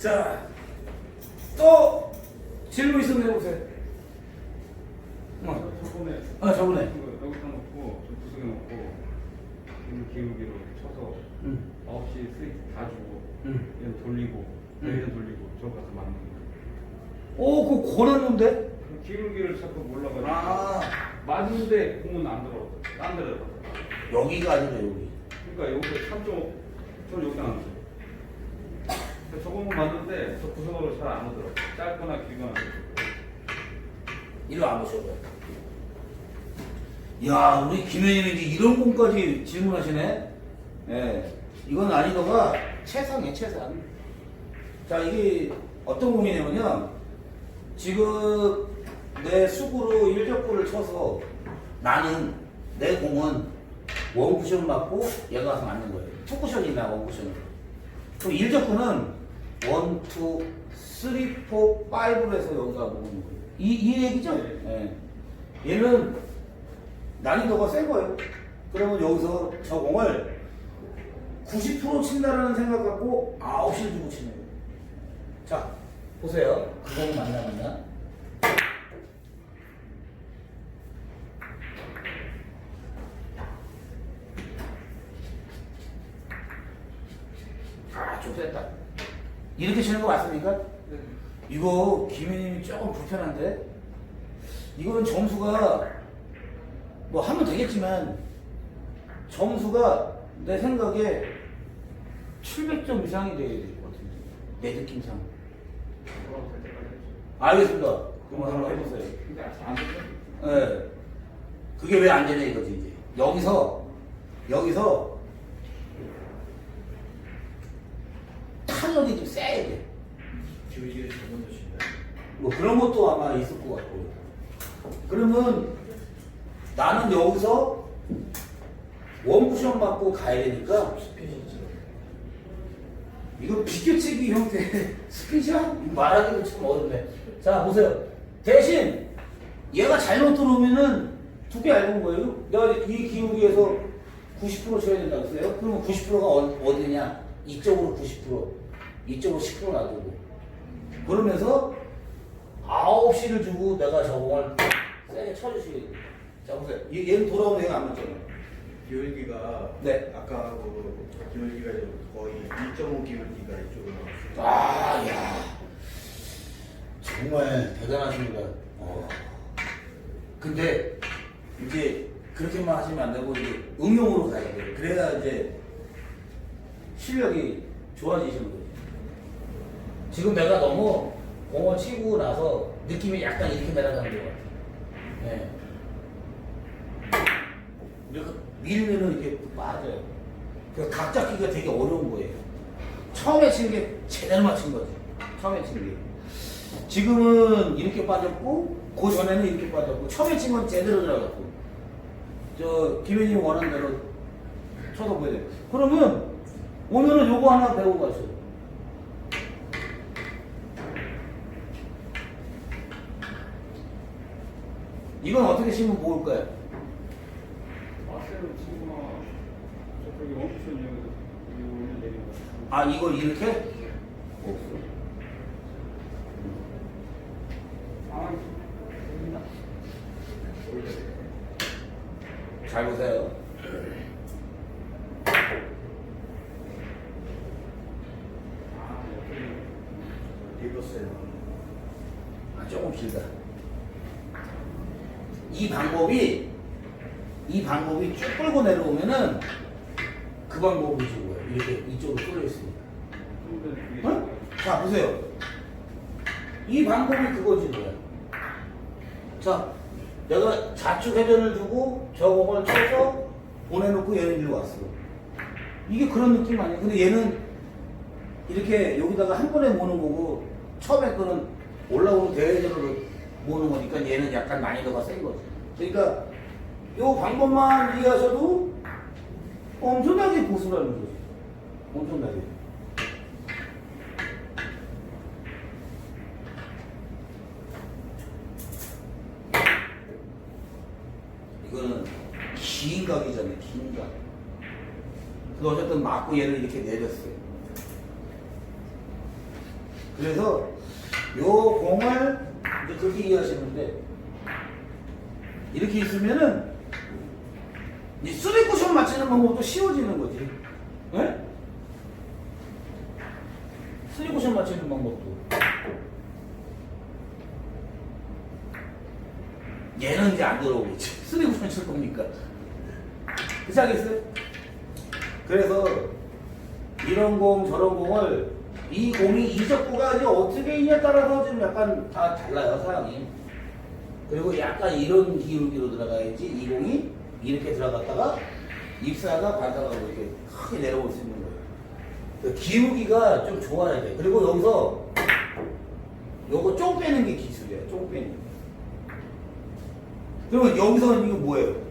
자, 또 질문 있으면 해보세요. 어, 저번에 아, 저번에. 이거 여기다 놓고 좀 구석에 놓고 기울 기울기로 쳐서 응, 9시 스위치 다 주고 응. 얘는 돌리고 응. 얘는 돌리고 저 가서 맞는 거예요. 오, 그거 권했는데? 그 기울기를 자꾸 몰라가지고 아, 맞는데 공은 안 들어. 딴 데로 들어. 여기가 아니라 여기. 그러니까 여기서 3.5, 저 여기다 놨어요. 근데 저거만 맞는데 저 구석으로 잘 안 오더라고. 짧거나 길거나. 이리 안 오셔요. 야, 우리 이제 이런 공까지 질문하시네. 예. 이건 난이도가 최상이에요, 최상. 자, 이게 어떤 공이냐면요. 지금 내 수구로 일적구를 쳐서 나는 내 공은 원쿠션 맞고 얘가 가서 맞는 거예요. 투쿠션이나 원쿠션으로. 그럼 일적구는 원, 투, 쓰리, 포, 파이브로 해서 여기가 모으는 거예요. 이, 이 얘기죠? 예. 얘는 난이도가 센 거예요. 그러면 여기서 저 공을 90% 친다라는 생각 갖고 9시를 주고 치는 거예요. 자, 보세요. 그 공이 맞나 맞나? 아, 좀 됐다. 이렇게 치는 거 맞습니까? 이거 김혜님이 조금 불편한데 이거는 점수가 뭐 하면 되겠지만 점수가 내 생각에 700점 이상이 돼야 될 것 같은데 내 느낌상. 알겠습니다 그럼 한번 해보세요. 예. 그게 왜 안 되냐 이거지 이제 여기서 여기서 탄력이 좀 세야 돼. 뭐 그런 것도 아마 있을 것 같고. 그러면 나는 여기서 원쿠션 맞고 가야 되니까. 이거 비껴치기 형태 스피샷 말하기도 참 어렵네. 자 보세요. 대신 얘가 잘못 들어오면은 두개 얇은 거예요. 내가 이 기울기에서 90% 쳐야 된다고 했어요. 그러면 90%가 어디냐? 이쪽으로 90%, 이쪽으로 10% 놔두고. 그러면서 9시를 주고 내가 저 공을 세게 쳐주시게. 자 보세요. 얘- 얘는 돌아오는 애가 안 맞잖아요. 기울기가 네. 아까 그 기울기가 거의 2.5 기울기가 이쪽으로 나왔어요. 아, 야. 정말 대단하십니다. 어. 근데 이제 그렇게만 하시면 안 되고 이제 응용으로 가야 돼요. 그래야 이제 실력이 좋아지시는 거죠. 지금 내가 너무 공을 치고 나서 느낌이 약간 이렇게 날아가는 것 같아요. 네. 이렇게 밀면은 이게 빠져요. 그래서 각 잡기가 되게 어려운 거예요. 처음에 친 게 제대로 맞춘 거지. 처음에 친 게. 지금은 이렇게 빠졌고, 그 전에는 이렇게 빠졌고, 처음에 친 건 제대로 들어갔고. 저, 김현님 원하는 대로 쳐서 보여야 돼. 그러면, 오늘은 요거 하나 배우고 가세요. 이건 어떻게 치면 모을까요? 마세로 친구가 저쪽에 원쿠션 여기서 여기 내리는 거. 아, 이걸 이렇게? 없어. 아, 잘 보세요. 아, 옆에 리버스에 아, 조금 길다. 이 방법이 이 방법이 쭉 끌고 내려오면은 그 방법이 좋고요. 이렇게 이쪽으로 끌려 있습니다. 어? 자 보세요. 이 방법이 그거지 뭐야. 자, 내가 좌측 회전을 주고 저 공을 쳐서 보내놓고 얘는 일로 왔어. 이게 그런 느낌 아니야? 근데 얘는 이렇게 여기다가 한 번에 모는 거고 처음에 거는 올라오는 대회전으로 모는 거니까 얘는 약간 난이도가 센 거지. 그러니까 요 방법만 이해하셔도 엄청나게 고수라는 거지. 엄청나게. 이거는 긴 각이잖아요, 긴 각. 그 어쨌든 맞고 얘를 이렇게 내렸어요. 그래서 요 공을 이제 그렇게 이해하시는데 이렇게 있으면은 이 쓰리 쿠션 맞추는 방법도 쉬워지는 거지. 예? 쓰리 쿠션 맞추는 방법도. 얘는 이제 안 들어오겠지. 쓰리 쿠션 칠 거니까. 그렇지 않겠어요? 그래서 이런 공 저런 공을 이 공이 이적구가 이제 어떻게 있냐에 따라서 좀 약간 다 달라요 사양이 그리고 약간 이런 기울기로 들어가야지 이 공이 이렇게 들어갔다가 입사가 반사가 이렇게 크게 내려올 수 있는 거예요 그 기울기가 좀 좋아야 돼 그리고 여기서 요거 쫑 빼는 게 기술이에요 쫑 빼는 게 그러면 여기서는 이거 뭐예요?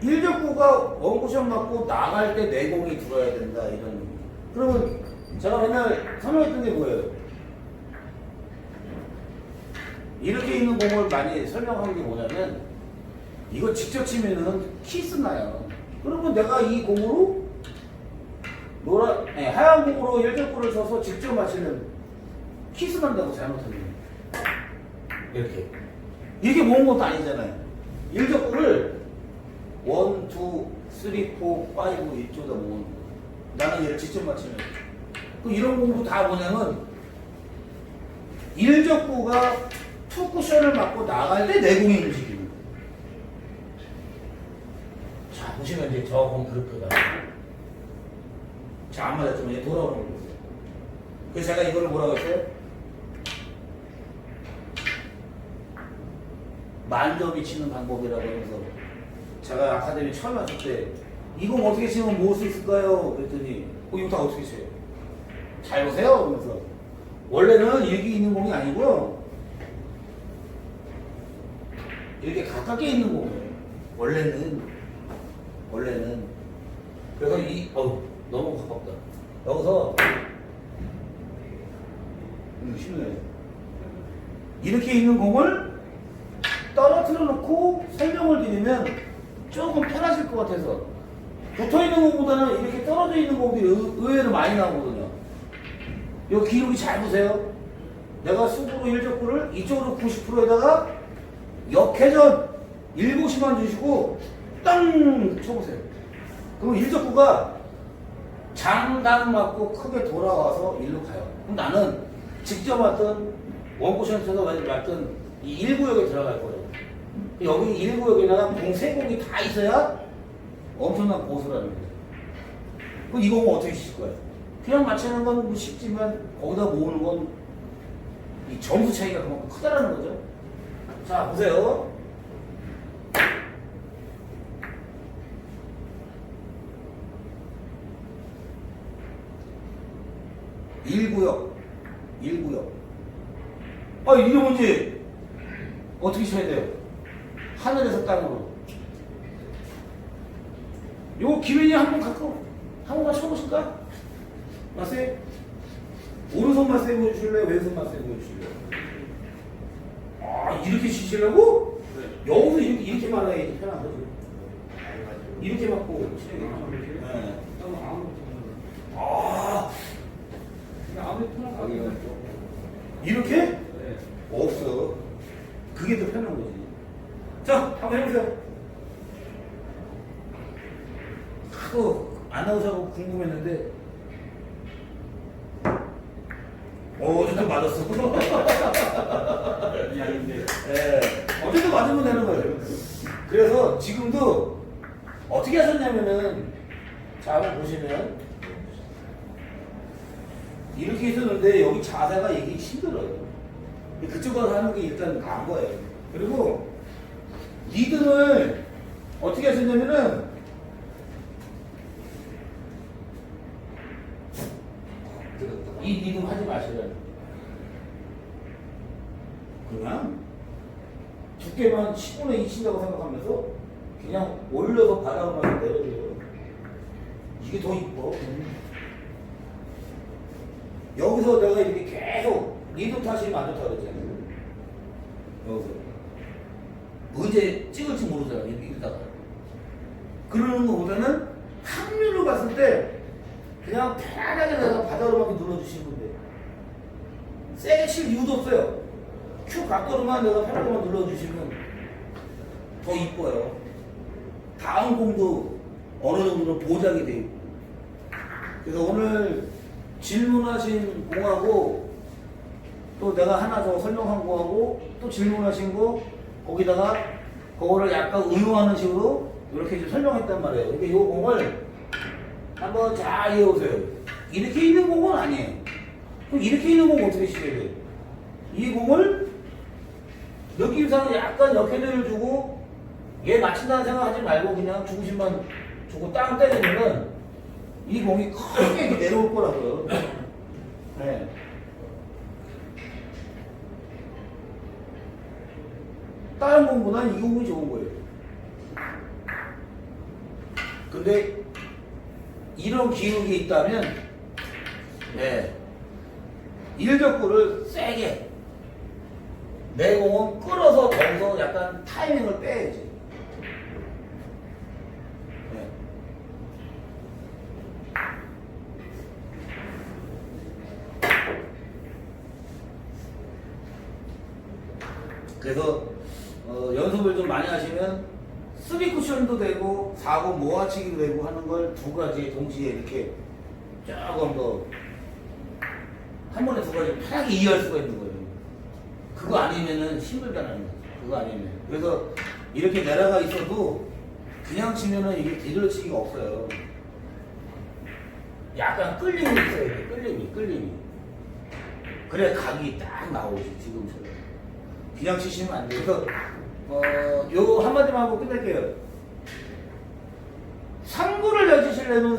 일적구가 원쿠션 맞고 나갈 때 내공이 들어야 된다 이런. 그러면 제가 맨날 설명했던 게 뭐예요? 이렇게 있는 공을 많이 설명하는 게 뭐냐면 이거 직접 치면은 키스 나요. 그러면 내가 이 공으로 노란 네, 하얀 공으로 일적구를 쳐서 직접 맞히면 키스 난다고 잘못하면 이렇게 이게 모은 것도 아니잖아요. 일적구를 원, 투, 쓰리, 포, 파이브 이쪽에다 모으는 거. 나는 얘를 직접 맞추면. 그 이런 공부 다 뭐냐면 일적구가 투 쿠션을 맞고 나갈 때 내공이 움직이는 거. 자 보시면 이제 저공 그렇게다. 자안 맞았지만 얘 돌아오는 거 보세요. 그래서 제가 이거를 뭐라고 했어요? 만점이 치는 방법이라고 해서 제가 아카데미 처음 왔을 때 이거 어떻게 치면 수 있을까요? 그랬더니 어, 이거 다 어떻게 쳐요? 잘 보세요. 그러면서 원래는 이렇게 있는 공이 아니고요. 이렇게 가깝게 있는 공이에요. 원래는 원래는 그래서 이 어우 너무 가깝다. 여기서 음, 심해. 이렇게 있는 공을 떨어뜨려 놓고 설명을 드리면 조금 편하실 것 같아서 붙어 있는 것보다는 이렇게 떨어져 있는 의- 의외로 많이 나오거든요. 요 기록이 잘 보세요. 내가 수구로 일적구를 이쪽으로 90%에다가 역회전 7시만 주시고 땅 쳐보세요. 그럼 일적구가 장단 맞고 크게 돌아와서 일로 가요. 그럼 나는 직접 왔던 원고션에서 왔던 이 1구역에 들어갈 거예요. 여기 1구역에다가 공 3공이 다 있어야 엄청난 고수라는 거예요. 그럼 이 공은 어떻게 치실 거예요? 그냥 맞추는 건뭐 쉽지만 거기다 모으는 건 이 점수 차이가 그만큼 크다라는 거죠. 자, 보세요. 일구역 일구역 아, 이게 뭔지 어떻게 쳐야 돼요? 하늘에서 땅으로. 요거 기회니 한번 갖고 한 번만 쳐보실까? 마세 오른손 마세 보여주실래요? 왼손 마세 보여주실래요? 아 이렇게 치시려고? 네. 여기서 이렇게, 이렇게 말아야지 편한 맞죠. 이렇게 맞고 치는 아, 게? 네. 아무것도 아거 아니에요. 이렇게? 네. 없어 그게 더 편한 거지 자 한번 해보세요 하도 아나운서하고 궁금했는데 오 어쨌든 맞았어 이 아닌데. 예, 어쨌든 맞으면 되는 거예요. 그래서 지금도 어떻게 하셨냐면은 자 한번 보시면 이렇게 있었는데 여기 자세가 이게 힘들어요. 그쪽 가서 하는 게 일단 나은 거예요. 그리고 리듬을 어떻게 하셨냐면은 이 리듬 하지 마시라는 그냥 두께만 10분의 2 친다고 생각하면서 그냥 올려서 바닥만 내려줘요. 이게 더 이뻐. 여기서 내가 이렇게 계속 리듬 타시면 안 좋다 그랬잖아요. 여기서. 언제 찍을지 모르잖아, 이렇게 이러다가. 그러는 것보다는 확률로 봤을 때 그냥 편안하게 내가 바닥으로만 눌러주시면 돼. 세게 칠 이유도 없어요. 큐 각도로만 내가 편하게만 눌러주시면 더 이뻐요. 다음 공도 어느 정도는 보장이 돼요. 그래서 오늘 질문하신 공하고 또 내가 하나 더 설명한 거하고 또 질문하신 거 거기다가 그거를 약간 응용하는 식으로 이렇게 좀 설명했단 말이에요. 그러니까 이 공을 한번 잘 이해보세요. 이렇게 있는 공은 아니에요. 그럼 이렇게 있는 공 어떻게 치셔야 돼요? 이 공을 느낌상은 약간 역해들을 주고 얘 맞춘다는 생각하지 말고 그냥 중심만 주고 땅 때리면은 이 공이 크게 내려올 거라고요. 네. 다른 공보다는 이 공이 좋은 거예요. 근데 이런 기록이 있다면 네. 일적구를 세게 내 공은 끌어서 거기서 약간 타이밍을 빼야지. 네. 그래서 어, 연습을 좀 많이 하시면 쓰리 쿠션도 되고 4구 모아치기도 되고 하는 걸 두 가지 동시에 이렇게 조금 더한 번에 두 가지 편하게 이해할 수가 있는. 그거 아니면은 힘들다는 거죠. 그거 아니면. 그래서 이렇게 내려가 있어도 그냥 치면은 이게 뒤돌려 치기가 없어요. 약간 끌림이 있어야 돼. 끌림이, 끌림이. 그래 각이 딱 나오지 지금처럼. 그냥 치시면 안 돼요. 그래서 어, 요 한마디만 하고 끝낼게요. 3구를 내주시려면